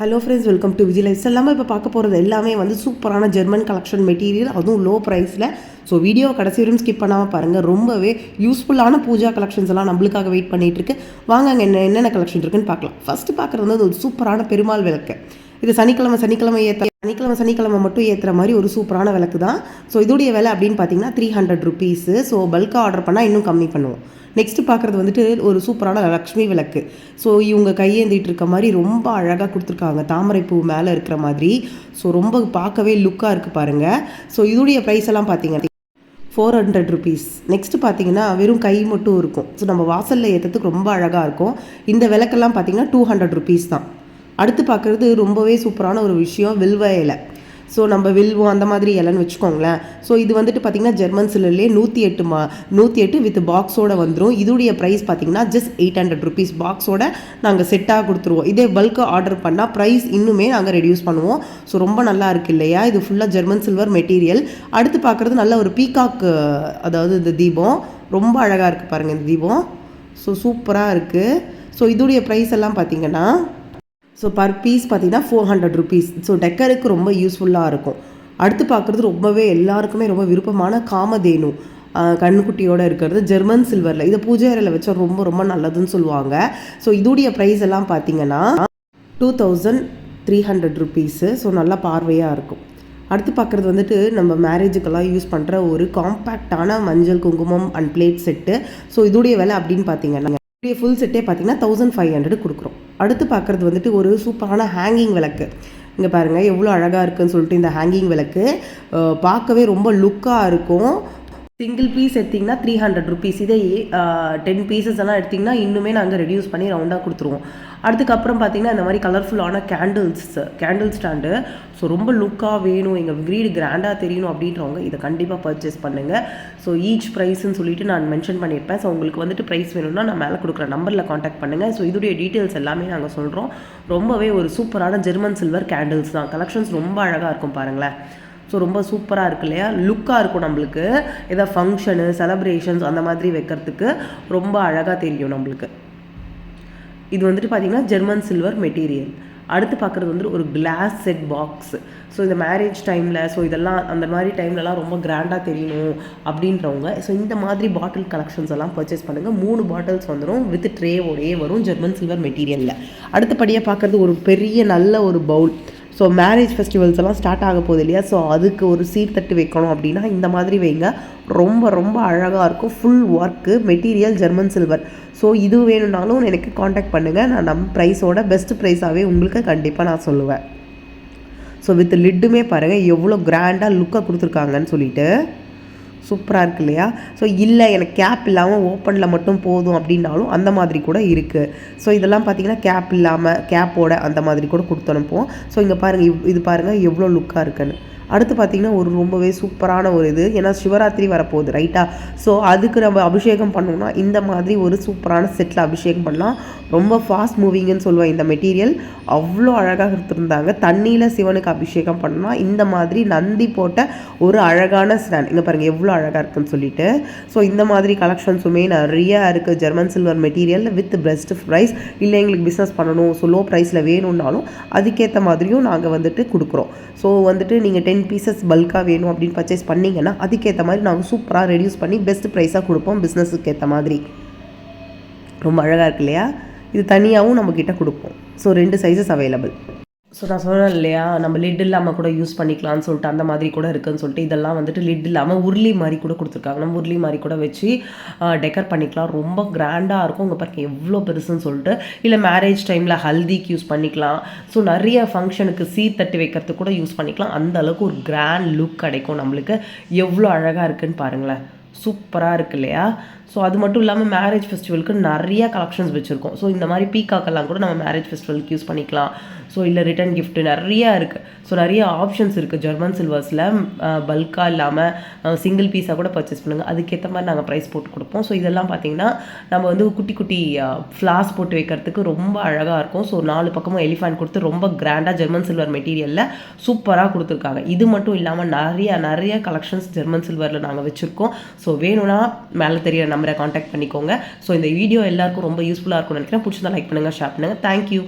Hello friends welcome to Vijay life எல்லாமே இப்போ பார்க்க போகிறது எல்லாமே வந்து சூப்பரான ஜெர்மன் கலெக்ஷன் மெட்டீரியல் அதுவும் லோ. ப்ரைஸில் ஸோ வீடியோ கடைசி வரையும் ஸ்கிப் பண்ணாமல் பாருங்கள் ரொம்பவே யூஸ்ஃபுல்லான பூஜா கலெக்ஷன்ஸ் எல்லாம் நம்மளுக்காக வெயிட் பண்ணிட்டு இருக்கு. வாங்க அங்கே என்ன என்னென்ன கலெக்ஷன் இருக்குன்னு பார்க்கலாம். ஃபஸ்ட்டு பார்க்குறது வந்து ஒரு சூப்பரான பெருமாள் விளக்கு. இது சனிக்கிழமை சனிக்கிழமை ஏற்ற சனிக்கிழமை சனிக்கிழமை மட்டும் ஏற்றுற மாதிரி ஒரு சூப்பரான விளக்கு தான். ஸோ இதோடைய விலை அப்படின்னு பார்த்தீங்கன்னா த்ரீ ஹண்ட்ரட் ருபீஸு ஸோ பல்காக ஆர்டர் பண்ணால் இன்னும் கம்மி பண்ணுவோம். நெக்ஸ்ட் பார்க்குறது வந்துட்டு ஒரு சூப்பரான லக்ஷ்மி விளக்கு. ஸோ இவங்க கையேந்திட்டு இருக்க மாதிரி ரொம்ப அழகாக கொடுத்துருக்காங்க. தாமரை பூ மேலே இருக்கிற மாதிரி. ஸோ ரொம்ப பார்க்கவே லுக்காக இருக்குது பாருங்கள் ஸோ இதோடைய ப்ரைஸ் எல்லாம் பார்த்தீங்கன்னா ஃபோர் ஹண்ட்ரட் ருபீஸ் நெக்ஸ்ட் பார்த்தீங்கன்னா வெறும் கை மட்டும் இருக்கும். ஸோ நம்ம வாசலில் ஏற்றத்துக்கு ரொம்ப அழகாக இருக்கும். இந்த விளக்கெல்லாம் பார்த்தீங்கன்னா டூ ஹண்ட்ரட் ருபீஸ் தான். அடுத்து பார்க்குறது ரொம்பவே சூப்பரான ஒரு விஷயம் வில்வ இலை. ஸோ நம்ம வில்வம் அந்த மாதிரி இலைன்னு வச்சுக்கோங்களேன். ஸோ இது வந்துட்டு பார்த்தீங்கன்னா ஜெர்மன் சிலர்லேயே நூற்றி எட்டு மா நூற்றி எட்டு வித் பாக்ஸோட வந்துடும் இதோடைய ப்ரைஸ் பார்த்தீங்கன்னா ஜஸ்ட் எயிட் ஹண்ட்ரட் ருபீஸ் பாக்ஸோட நாங்கள் செட்டாக கொடுத்துருவோம். இதே பல்காக ஆர்டர் பண்ணால் ப்ரைஸ் இன்னுமே நாங்கள் ரெடியூஸ் பண்ணுவோம். ஸோ ரொம்ப நல்லா இருக்குது இல்லையா? இது ஃபுல்லாக ஜெர்மன் சில்வர் மெட்டீரியல் அடுத்து பார்க்குறது நல்ல ஒரு பீகாக் அதாவது இந்த தீபம். ரொம்ப அழகாக இருக்குது பாருங்கள் இந்த தீபம். ஸோ சூப்பராக இருக்குது ஸோ இதோடைய ப்ரைஸ் எல்லாம் பார்த்தீங்கன்னா ஸோ பர் பீஸ் பார்த்தீங்கன்னா ஃபோர் ஹண்ட்ரட் ருபீஸ் ஸோ டெக்கருக்கு ரொம்ப யூஸ்ஃபுல்லாக இருக்கும். அடுத்து பார்க்குறது ரொம்பவே எல்லாருக்குமே ரொம்ப விருப்பமான காமதேனு. கண்ணுக்குட்டியோடு இருக்கிறது ஜெர்மன் சில்வரில். இதை பூஜை அறையில் வச்சா ரொம்ப ரொம்ப நல்லதுன்னு சொல்லுவாங்க. ஸோ இதோடைய ப்ரைஸ் எல்லாம் பார்த்தீங்கன்னா two thousand three hundred rupees so நல்லா பார்வையாக இருக்கும். அடுத்து பார்க்குறது வந்துட்டு நம்ம மேரேஜுக்கெல்லாம் யூஸ் பண்ணுற ஒரு காம்பேக்டான மஞ்சள் குங்குமம் அண்ட் பிளேட் செட்டு ஸோ இதோடைய விலை அப்படின்னு பார்த்தீங்கன்னா இதோடைய ஃபுல் செட்டே பார்த்தீங்கன்னா தௌசண்ட் ஃபைவ் ஹண்ட்ரட் கொடுக்குறோம். அடுத்து பார்க்குறது வந்துட்டு ஒரு சூப்பரான ஹேங்கிங் விளக்கு. இங்கே பாருங்கள் எவ்வளோ அழகாக இருக்குன்னு சொல்லிட்டு இந்த ஹேங்கிங் விளக்கு பார்க்கவே ரொம்ப லுக்காக இருக்கும். சிங்கிள் பீஸ் எடுத்திங்கன்னா த்ரீ ஹண்ட்ரட் ருபீஸ் இதே டென் பீசஸ் எல்லாம் எடுத்திங்கன்னா இன்னுமே நாங்கள் ரெடியூஸ் பண்ணி ரவுண்டாக கொடுத்துருவோம். அதுக்கப்புறம் பார்த்தீங்கன்னா இந்த மாதிரி கலர்ஃபுல்லான கேண்டில்ஸ் கேண்டில் ஸ்டாண்டு ஸோ ரொம்ப லுக்காக வேணும். எங்கள் வீடு கிராண்டாக தெரியணும் அப்படின்றவங்க இதை கண்டிப்பாக பர்ச்சேஸ் பண்ணுங்கள் ஸோ ஈச் ப்ரைஸ்ன்னு சொல்லிட்டு நான் மென்ஷன் பண்ணியிருப்பேன். ஸோ உங்களுக்கு வந்துட்டு ப்ரைஸ் வேணும்னா நான் மேலே கொடுக்குற நம்பரில் காண்டாக்ட் பண்ணுங்கள் ஸோ இதோடைய டீட்டெயில்ஸ் எல்லாமே நாங்கள் சொல்கிறோம் ரொம்பவே ஒரு சூப்பரான ஜெர்மன் சில்வர் கேண்டில்ஸ் தான். கலெக்ஷன்ஸ் ரொம்ப அழகாக இருக்கும் பாருங்களேன். ஸோ ரொம்ப சூப்பராக இருக்கு இல்லையா? லுக்காக இருக்கும் நம்மளுக்கு. ஏதாவது ஃபங்க்ஷனு செலப்ரேஷன்ஸ் அந்த மாதிரி வைக்கிறதுக்கு ரொம்ப அழகாக தெரியும் நம்மளுக்கு. இது வந்துட்டு பார்த்திங்கன்னா ஜெர்மன் சில்வர் மெட்டீரியல் அடுத்து பார்க்குறது வந்து ஒரு கிளாஸ் செட் பாக்ஸ் ஸோ இந்த மேரேஜ் டைமில் ஸோ இதெல்லாம் அந்த மாதிரி டைம்லலாம் ரொம்ப கிராண்டாக தெரியணும் அப்படின்றவங்க. ஸோ இந்த மாதிரி பாட்டில் கலெக்ஷன்ஸ் எல்லாம் பர்ச்சேஸ் பண்ணுங்கள் மூணு பாட்டில்ஸ் வந்துடும் வித் ட்ரேவோடையே வரும் ஜெர்மன் சில்வர் மெட்டீரியலில் அடுத்தபடியாக பார்க்குறது ஒரு பெரிய நல்ல ஒரு பவுல் ஸோ மேரேஜ் ஃபெஸ்டிவல்ஸ் எல்லாம் ஸ்டார்ட் ஆக போகுது இல்லையா? ஸோ அதுக்கு ஒரு சீர்தட்டு வைக்கணும் அப்படின்னா இந்த மாதிரி வைங்க. ரொம்ப ரொம்ப அழகாக இருக்கும். Full work material German silver so இது வேணும்னாலும் எனக்கு காண்டாக்ட் பண்ணுங்கள் நான் நம் ப்ரைஸோட பெஸ்ட் ப்ரைஸாகவே உங்களுக்கு கண்டிப்பாக நான் சொல்லுவேன். ஸோ வித் லிட்டுமே பாருங்கள் எவ்வளோ கிராண்டாக லுக்காக கொடுத்துருக்காங்கன்னு சொல்லிட்டு. சூப்பராக இருக்கு இல்லையா? ஸோ இல்லை எனக்கு கேப் இல்லாமல் ஓப்பனில் மட்டும் போதும் அப்படின்னாலும் அந்த மாதிரி கூட இருக்குது ஸோ இதெல்லாம் பார்த்தீங்கன்னா கேப் இல்லாமல் கேப்போட அந்த மாதிரி கூட கொடுத்து அனுப்புவோம். ஸோ இங்கே பாருங்கள் இது பாருங்கள் எவ்வளோ லுக்காக இருக்குன்னு. அடுத்து பார்த்திங்கன்னா ஒரு ரொம்பவே சூப்பரான ஒரு இது. ஏன்னா சிவராத்திரி வரப்போகுது ரைட்டா ஸோ அதுக்கு நம்ம அபிஷேகம் பண்ணோம்னா இந்த மாதிரி ஒரு சூப்பரான செட்டில் அபிஷேகம் பண்ணலாம். ரொம்ப ஃபாஸ்ட் மூவிங்னு சொல்லுவேன் இந்த மெட்டீரியல் அவ்வளோ அழகாக கொடுத்துருந்தாங்க. தண்ணியில் சிவனுக்கு அபிஷேகம் பண்ணால் இந்த மாதிரி நந்தி போட்ட ஒரு அழகான ஸ்டாண்ட் இங்கே பாருங்கள் எவ்வளோ அழகாக இருக்குன்னு சொல்லிட்டு. ஸோ இந்த மாதிரி கலெக்ஷன்ஸுமே நிறையா இருக்குது German silver material with best price இல்லை எங்களுக்கு பிஸ்னஸ் பண்ணணும். ஸோ லோ ப்ரைஸில் வேணும்னாலும் அதுக்கேற்ற மாதிரியும் நாங்கள் வந்துட்டு கொடுக்குறோம். ஸோ வந்துட்டு நீங்கள் டென் பீசஸ் பல்காக வேணும் அப்படின்னு பர்ச்சேஸ் பண்ணிங்கன்னா அதுக்கேற்ற மாதிரி நாங்கள் சூப்பராக ரெடியூஸ் பண்ணி பெஸ்ட் ப்ரைஸாக கொடுப்போம் பிஸ்னஸுக்கு ஏற்ற மாதிரி. ரொம்ப அழகாக இருக்கு இல்லையா? இது தனியாகவும் நம்மக்கிட்ட கொடுப்போம். ஸோ ரெண்டு சைஸஸ் அவைலபிள் ஸோ நான் சொன்னேன் இல்லையா? நம்ம லிட் இல்லாமல் கூட யூஸ் பண்ணிக்கலாம்னு சொல்லிட்டு அந்த மாதிரி கூட இருக்குன்னு சொல்லிட்டு இதெல்லாம் வந்துட்டு லிட் இல்லாமல் உருளி மாதிரி கூட கொடுத்துருக்காங்க. நம்ம உருளி மாதிரி கூட வச்சு டெக்கர் பண்ணிக்கலாம். ரொம்ப கிராண்டாக இருக்கும். உங்கள் பாருங்க எவ்வளோ பெருசுன்னு சொல்லிட்டு. இல்லை மேரேஜ் டைமில் ஹல்திக்கு யூஸ் பண்ணிக்கலாம். ஸோ நிறைய ஃபங்க்ஷனுக்கு சீ தட்டி வைக்கிறதுக்கு கூட யூஸ் பண்ணிக்கலாம். அந்த அளவுக்கு ஒரு கிராண்ட் லுக் கிடைக்கும் நம்மளுக்கு. எவ்வளோ அழகாக இருக்குன்னு பாருங்களேன். சூப்பராக இருக்கு இல்லையா? ஸோ அது மட்டும் இல்லாமல் மேரேஜ் ஃபெஸ்டிவலுக்கு நிறைய கலெக்ஷன்ஸ் வச்சுருக்கோம். ஸோ இந்த மாதிரி பீக்காக்கெல்லாம் கூட நம்ம மேரேஜ் ஃபெஸ்டிவலுக்கு யூஸ் பண்ணிக்கலாம். ஸோ இல்லை ரிட்டன் கிஃப்ட்டு நிறையா இருக்குது ஸோ நிறைய ஆப்ஷன்ஸ் இருக்குது ஜெர்மன் சில்வர்ஸில் பல்காக இல்லாமல் சிங்கிள் பீஸாக கூட பர்ச்சேஸ் பண்ணுங்கள் அதுக்கேற்ற மாதிரி நாங்கள் ப்ரைஸ் போட்டு கொடுப்போம். ஸோ இதெல்லாம் பார்த்தீங்கன்னா நம்ம வந்து குட்டி குட்டி ஃப்ளாஸ் போட்டு வைக்கிறதுக்கு ரொம்ப அழகாக இருக்கும். ஸோ நாலு பக்கமும் எலிஃபேண்ட் கொடுத்து ரொம்ப கிராண்டாக ஜெர்மன் சில்வர் மெட்டீரியலில் சூப்பராக கொடுத்துருக்காங்க. இது மட்டும் இல்லாமல் நிறைய நிறைய கலெக்ஷன்ஸ் ஜெர்மன் சில்வரில் நாங்கள் வச்சுருக்கோம். ஸோ வேணும்னா மேலே தெரியிற நம்பரை காண்டாக்ட் பண்ணிக்கோங்க. ஸோ இந்த வீடியோ எல்லாருக்கும் ரொம்ப யூஸ்ஃபுல்லாக இருக்கும்னு நினைக்கிறேன். பிடிச்சதா லைக் பண்ணுங்கள் ஷேர் பண்ணுங்கள் தேங்க்யூ